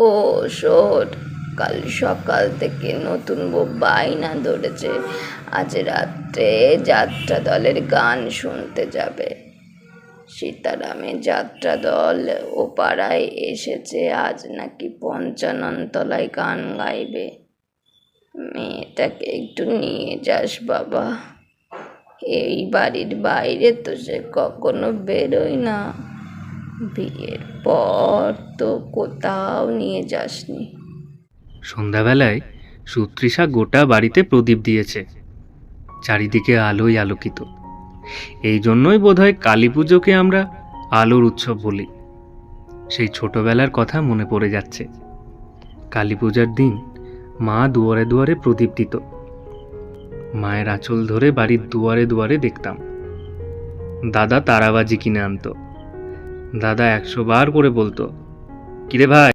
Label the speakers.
Speaker 1: ও শোন কাল সকাল থেকে নতুন বায়না ধরেছে। আজ রাত্রে যাত্রা দলের গান শুনতে যাবে। সীতারামের যাত্রা দল ও পাড়ায় এসেছে, আজ নাকি পঞ্চাননতলায় গান গাইবে। মেয়েটাকে একটু নিয়ে যাস বাবা। এই বাড়ির বাইরে তো সে কখনো বেরোয় না। বিয়ের পর তো কোথাও নিয়ে যাসনি।
Speaker 2: সন্ধ্যাবেলায় সুতৃষা গোটা বাড়িতে প্রদীপ দিয়েছে, চারিদিকে আলোয় আলোকিত। এই জন্যই বোধহয় কালী পুজোকে আমরা আলোর উৎসব বলি। সেই ছোটবেলার কথা মনে পড়ে যাচ্ছে। কালী পূজার দিন মা দুয়ারে দুয়ারে প্রদীপ দিত। মায়ের আঁচল ধরে বাড়ির দুয়ারে দুয়ারে দেখতাম। দাদা তারাবাজি কিনে আনতো। দাদা একশো বার করে বলতো কিরে ভাই